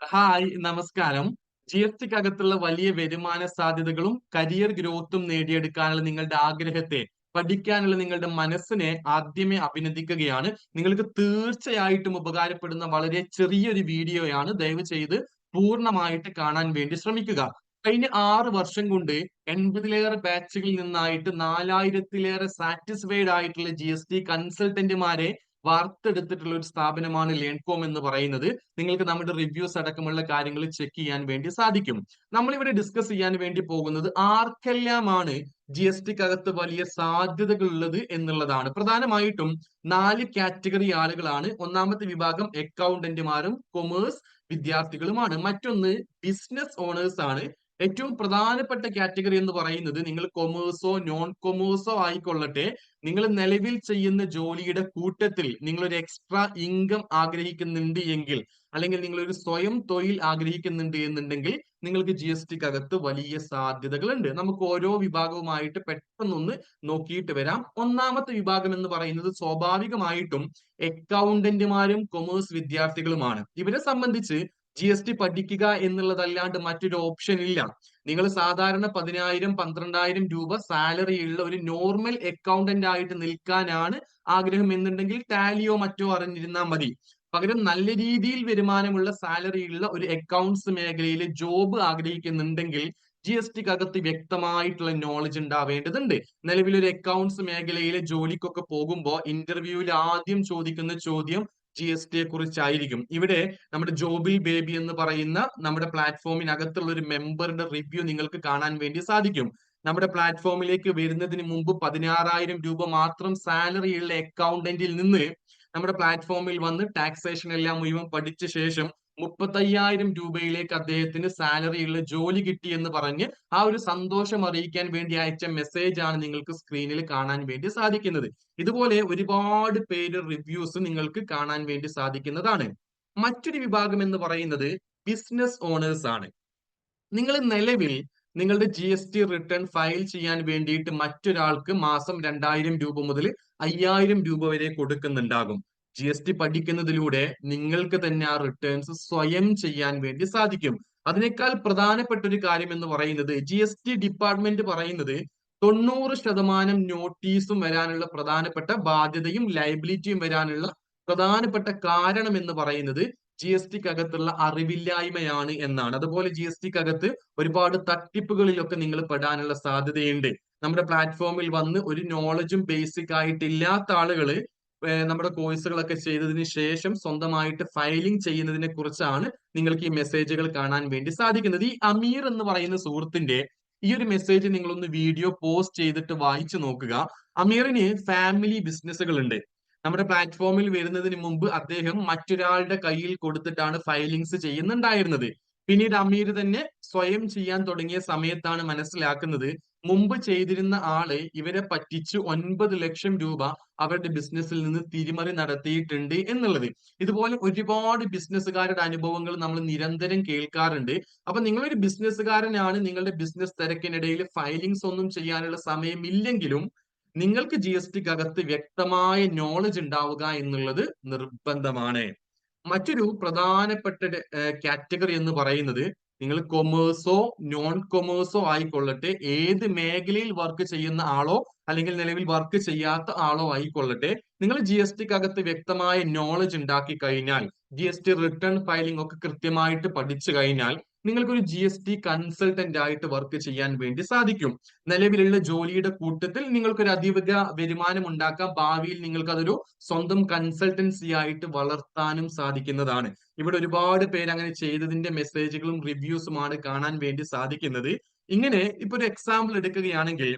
Hi നമസ്കാരം. G S ടിക്കകത്തുള്ള വലിയ വരുമാന സാധ്യതകളും കരിയർ ഗ്രോത്തും നേടിയെടുക്കാനുള്ള നിങ്ങളുടെ ആഗ്രഹത്തെ പഠിക്കാനുള്ള നിങ്ങളുടെ മനസ്സിനെ ആദ്യമേ അഭിനന്ദിക്കുകയാണ്. നിങ്ങൾക്ക് തീർച്ചയായിട്ടും ഉപകാരപ്പെടുന്ന വളരെ ചെറിയൊരു വീഡിയോയാണ് ദയവ് ചെയ്ത് പൂർണമായിട്ട് കാണാൻ വേണ്ടി ശ്രമിക്കുക. കഴിഞ്ഞ ആറ് വർഷം കൊണ്ട് എൺപതിലേറെ ബാച്ചുകളിൽ നിന്നായിട്ട് നാലായിരത്തിലേറെ സാറ്റിസ്ഫൈഡ് ആയിട്ടുള്ള ജി എസ് ടി കൺസൾട്ടന്റുമാരെ വാർത്തെടുത്തിട്ടുള്ള ഒരു സ്ഥാപനമാണ് ലേൺകോം എന്ന് പറയുന്നത്. നിങ്ങൾക്ക് നമ്മുടെ റിവ്യൂസ് അടക്കമുള്ള കാര്യങ്ങൾ ചെക്ക് ചെയ്യാൻ വേണ്ടി സാധിക്കും. നമ്മളിവിടെ ഡിസ്കസ് ചെയ്യാൻ വേണ്ടി പോകുന്നത് ആർക്കെല്ലാമാണ് ജി എസ് ടിക്കകത്ത് വലിയ സാധ്യതകൾ ഉള്ളത് എന്നുള്ളതാണ്. പ്രധാനമായിട്ടും നാല് കാറ്റഗറി ആളുകളാണ്. ഒന്നാമത്തെ വിഭാഗം അക്കൗണ്ടന്റുമാരും കൊമേഴ്സ് വിദ്യാർത്ഥികളുമാണ്. മറ്റൊന്ന് ബിസിനസ് ഓണേഴ്സ് ആണ്. ഏറ്റവും പ്രധാനപ്പെട്ട കാറ്റഗറി എന്ന് പറയുന്നത് നിങ്ങൾ കൊമേഴ്സോ നോൺ കൊമേഴ്സോ ആയിക്കൊള്ളട്ടെ നിങ്ങൾ നിലവിൽ ചെയ്യുന്ന ജോലിയുടെ കൂട്ടത്തിൽ നിങ്ങൾ ഒരു എക്സ്ട്രാ ഇൻകം ആഗ്രഹിക്കുന്നുണ്ട് എങ്കിൽ അല്ലെങ്കിൽ നിങ്ങൾ ഒരു സ്വയം തൊഴിൽ ആഗ്രഹിക്കുന്നുണ്ട് എന്നുണ്ടെങ്കിൽ നിങ്ങൾക്ക് ജി എസ് ടിക്കകത്ത് വലിയ സാധ്യതകളുണ്ട്. നമുക്ക് ഓരോ വിഭാഗവുമായിട്ട് പെട്ടെന്നൊന്ന് നോക്കിയിട്ട് വരാം. ഒന്നാമത്തെ വിഭാഗം എന്ന് പറയുന്നത് സ്വാഭാവികമായിട്ടും അക്കൗണ്ടന്റുമാരും കൊമേഴ്സ് വിദ്യാർത്ഥികളുമാണ്. ഇവരെ സംബന്ധിച്ച് ജി എസ് ടി പഠിക്കുക എന്നുള്ളതല്ലാണ്ട് മറ്റൊരു ഓപ്ഷൻ ഇല്ല. നിങ്ങൾ സാധാരണ പതിനായിരം പന്ത്രണ്ടായിരം രൂപ സാലറി ഉള്ള ഒരു നോർമൽ അക്കൗണ്ടന്റ് ആയിട്ട് നിൽക്കാനാണ് ആഗ്രഹം എന്നുണ്ടെങ്കിൽ ടാലിയോ മറ്റോ അറിഞ്ഞിരുന്നാൽ മതി. പകരം നല്ല രീതിയിൽ വരുമാനമുള്ള സാലറി ഉള്ള ഒരു അക്കൗണ്ട്സ് മേഖലയിൽ ജോബ് ആഗ്രഹിക്കുന്നുണ്ടെങ്കിൽ ജി എസ് ടിക്ക് അകത്ത് വ്യക്തമായിട്ടുള്ള നോളജ് ഉണ്ടാവേണ്ടതുണ്ട്. നിലവിൽ ഒരു അക്കൗണ്ട്സ് മേഖലയിലെ ജോലിക്കൊക്കെ പോകുമ്പോൾ ഇന്റർവ്യൂവിൽ ആദ്യം ചോദിക്കുന്ന ചോദ്യം ജി എസ് ടിയെ കുറിച്ചായിരിക്കും ഇവിടെ നമ്മുടെ ജോബിൽ ബേബി എന്ന് പറയുന്ന നമ്മുടെ പ്ലാറ്റ്ഫോമിനകത്തുള്ള ഒരു മെമ്പറുടെ റിവ്യൂ നിങ്ങൾക്ക് കാണാൻ വേണ്ടി സാധിക്കും. നമ്മുടെ പ്ലാറ്റ്ഫോമിലേക്ക് വരുന്നതിന് മുമ്പ് പതിനാറായിരം രൂപ മാത്രം സാലറിയുള്ള അക്കൗണ്ടന്റിൽ നിന്ന് നമ്മുടെ പ്ലാറ്റ്ഫോമിൽ വന്ന് ടാക്സേഷൻ എല്ലാം മുഴുവൻ പഠിച്ച ശേഷം മുപ്പത്തയ്യായിരം രൂപയിലേക്ക് അദ്ദേഹത്തിന് സാലറിയുള്ള ജോലി കിട്ടി എന്ന് പറഞ്ഞ് ആ ഒരു സന്തോഷം അറിയിക്കാൻ വേണ്ടി അയച്ച മെസ്സേജ് ആണ് നിങ്ങൾക്ക് സ്ക്രീനിൽ കാണാൻ വേണ്ടി സാധിക്കുന്നത്. ഇതുപോലെ ഒരുപാട് പേര് റിവ്യൂസ് നിങ്ങൾക്ക് കാണാൻ വേണ്ടി സാധിക്കുന്നതാണ്. മറ്റൊരു വിഭാഗം എന്ന് പറയുന്നത് ബിസിനസ് ഓണേഴ്സ് ആണ്. നിങ്ങൾ നിലവിൽ നിങ്ങളുടെ G S T return file ചെയ്യാൻ വേണ്ടിയിട്ട് മറ്റൊരാൾക്ക് മാസം രണ്ടായിരം രൂപ മുതൽ അയ്യായിരം രൂപ വരെ കൊടുക്കുന്നുണ്ടാകും. ജി എസ് ടി പഠിക്കുന്നതിലൂടെ നിങ്ങൾക്ക് തന്നെ ആ റിട്ടേൺസ് സ്വയം ചെയ്യാൻ വേണ്ടി സാധിക്കും. അതിനേക്കാൾ പ്രധാനപ്പെട്ട ഒരു കാര്യം എന്ന് പറയുന്നത് ജി എസ് ടി ഡിപ്പാർട്ട്മെന്റ് പറയുന്നത് തൊണ്ണൂറ് ശതമാനം നോട്ടീസും വരാനുള്ള പ്രധാനപ്പെട്ട ബാധ്യതയും ലയബിലിറ്റിയും വരാനുള്ള പ്രധാനപ്പെട്ട കാരണം എന്ന് പറയുന്നത് ജി എസ് ടിക്കകത്തുള്ള അറിവില്ലായ്മയാണ് എന്നാണ്. അതുപോലെ ജി എസ് ടിക്കകത്ത് ഒരുപാട് തട്ടിപ്പുകളിലൊക്കെ നിങ്ങൾ പെടാനുള്ള സാധ്യതയുണ്ട്. നമ്മുടെ പ്ലാറ്റ്ഫോമിൽ വന്ന് ഒരു നോളജും ബേസിക് ആയിട്ടില്ലാത്ത ആളുകൾ നമ്മുടെ കോഴ്സുകളൊക്കെ ചെയ്തതിന് ശേഷം സ്വന്തമായിട്ട് ഫയലിംഗ് ചെയ്യുന്നതിനെ കുറിച്ചാണ് നിങ്ങൾക്ക് ഈ മെസ്സേജുകൾ കാണാൻ വേണ്ടി സാധിക്കുന്നത്. ഈ അമീർ എന്ന് പറയുന്ന സുഹൃത്തിന്റെ ഈ ഒരു മെസ്സേജ് നിങ്ങളൊന്ന് വീഡിയോ പോസ്റ്റ് ചെയ്തിട്ട് വായിച്ചു നോക്കുക. അമീറിന് ഫാമിലി ബിസിനസ്സുകൾ ഉണ്ട് നമ്മുടെ പ്ലാറ്റ്ഫോമിൽ വരുന്നതിന് മുമ്പ് അദ്ദേഹം മറ്റൊരാളുടെ കയ്യിൽ കൊടുത്തിട്ടാണ് ഫയലിങ്സ് ചെയ്യുന്നുണ്ടായിരുന്നത്. പിന്നീട് അമീർ തന്നെ സ്വയം ചെയ്യാൻ തുടങ്ങിയ സമയത്താണ് മനസ്സിലാക്കുന്നത്. മുമ്പ് ചെയ്തിരുന്ന ആൾ ഇവരെ പറ്റിച്ച് ഒൻപത് ലക്ഷം രൂപ അവരുടെ ബിസിനസ്സിൽ നിന്ന് തിരിമറി നടത്തിയിട്ടുണ്ട് എന്നുള്ളത്. ഇതുപോലെ ഒരുപാട് ബിസിനസ്സുകാരുടെ അനുഭവങ്ങൾ നമ്മൾ നിരന്തരം കേൾക്കാറുണ്ട്. അപ്പൊ നിങ്ങളൊരു ബിസിനസ്സുകാരനാണ് നിങ്ങളുടെ ബിസിനസ് തിരക്കിനിടയിൽ ഫയലിങ്സ് ഒന്നും ചെയ്യാനുള്ള സമയമില്ലെങ്കിലും നിങ്ങൾക്ക് ജി എസ് ടിക്കകത്ത് വ്യക്തമായ നോളജ് ഉണ്ടാവുക എന്നുള്ളത് നിർബന്ധമാണ്. മറ്റൊരു പ്രധാനപ്പെട്ട കാറ്റഗറി എന്ന് പറയുന്നത് നിങ്ങൾ കൊമേഴ്സോ നോൺ കൊമേഴ്സോ ആയിക്കൊള്ളട്ടെ. ഏത് മേഖലയിൽ വർക്ക് ചെയ്യുന്ന ആളോ അല്ലെങ്കിൽ നിലവിൽ വർക്ക് ചെയ്യാത്ത ആളോ ആയിക്കൊള്ളട്ടെ. നിങ്ങൾ ജി എസ് ടിക്കകത്ത് വ്യക്തമായ നോളജ് ഉണ്ടാക്കി കഴിഞ്ഞാൽ G S T return filing ഒക്കെ കൃത്യമായിട്ട് പഠിച്ചു കഴിഞ്ഞാൽ നിങ്ങൾക്കൊരു ജി എസ് ടി കൺസൾട്ടന്റ് ആയിട്ട് വർക്ക് ചെയ്യാൻ വേണ്ടി സാധിക്കും. നിലവിലുള്ള ജോലിയുടെ കൂട്ടത്തിൽ നിങ്ങൾക്കൊരു അധിക വരുമാനം ഉണ്ടാക്കാം. ഭാവിയിൽ നിങ്ങൾക്ക് അതൊരു സ്വന്തം കൺസൾട്ടൻസി ആയിട്ട് വളർത്താനും സാധിക്കുന്നതാണ്. ഇവിടെ ഒരുപാട് പേര് അങ്ങനെ ചെയ്തതിന്റെ മെസ്സേജുകളും റിവ്യൂസുമാണ് കാണാൻ വേണ്ടി സാധിക്കുന്നത്. ഇങ്ങനെ ഇപ്പൊ ഒരു എക്സാമ്പിൾ എടുക്കുകയാണെങ്കിൽ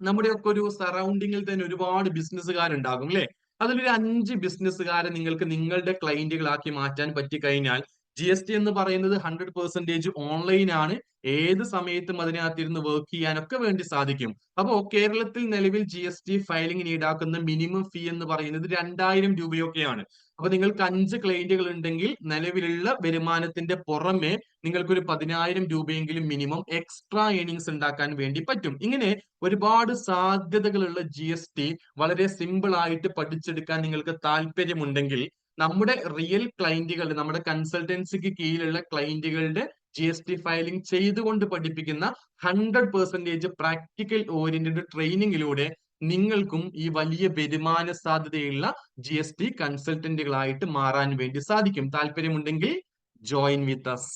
നമ്മുടെ ഒക്കെ ഒരു സറൗണ്ടിങ്ങിൽ തന്നെ ഒരുപാട് ബിസിനസ്സുകാരുണ്ടാകും അല്ലെ? അതിലൊരു അഞ്ച് ബിസിനസ്സുകാരെ നിങ്ങൾക്ക് നിങ്ങളുടെ ക്ലയന്റുകളാക്കി മാറ്റാൻ പറ്റി കഴിഞ്ഞാൽ ജി എസ് ടി എന്ന് പറയുന്നത് ഹൺഡ്രഡ് പെർസെന്റേജ് ഓൺലൈൻ ആണ്. ഏത് സമയത്തും അതിനകത്തിരുന്ന് വർക്ക് ചെയ്യാനൊക്കെ വേണ്ടി സാധിക്കും. അപ്പോൾ കേരളത്തിൽ നിലവിൽ ജി എസ് ടി ഫയലിംഗിന് ഈടാക്കുന്ന മിനിമം ഫീ എന്ന് പറയുന്നത് രണ്ടായിരം രൂപയൊക്കെയാണ്. അപ്പൊ നിങ്ങൾക്ക് അഞ്ച് ക്ലയന്റുകൾ ഉണ്ടെങ്കിൽ നിലവിലുള്ള വരുമാനത്തിന്റെ പുറമെ നിങ്ങൾക്കൊരു പതിനായിരം രൂപയെങ്കിലും മിനിമം എക്സ്ട്രാ ഏണിങ്സ് ഉണ്ടാക്കാൻ വേണ്ടി പറ്റും. ഇങ്ങനെ ഒരുപാട് സാധ്യതകളുള്ള ജി എസ് ടി വളരെ സിമ്പിൾ ആയിട്ട് പഠിച്ചെടുക്കാൻ നിങ്ങൾക്ക് താല്പര്യമുണ്ടെങ്കിൽ നമ്മുടെ റിയൽ ക്ലയന്റുകളുടെ നമ്മുടെ കൺസൾട്ടൻസിക്ക് കീഴിലുള്ള ക്ലയന്റുകളുടെ ജി എസ് ടി ഫയലിംഗ് ചെയ്തുകൊണ്ട് പഠിപ്പിക്കുന്ന ഹൺഡ്രഡ് പെർസെന്റേജ് പ്രാക്ടിക്കൽ ഓറിയന്റഡ് ട്രെയിനിങ്ങിലൂടെ നിങ്ങൾക്കും ഈ വലിയ വരുമാന സാധ്യതയുള്ള ജി എസ് ടി കൺസൾട്ടന്റുകളായിട്ട് മാറാൻ വേണ്ടി സാധിക്കും. താല്പര്യമുണ്ടെങ്കിൽ ജോയിൻ വിത്ത് അസ്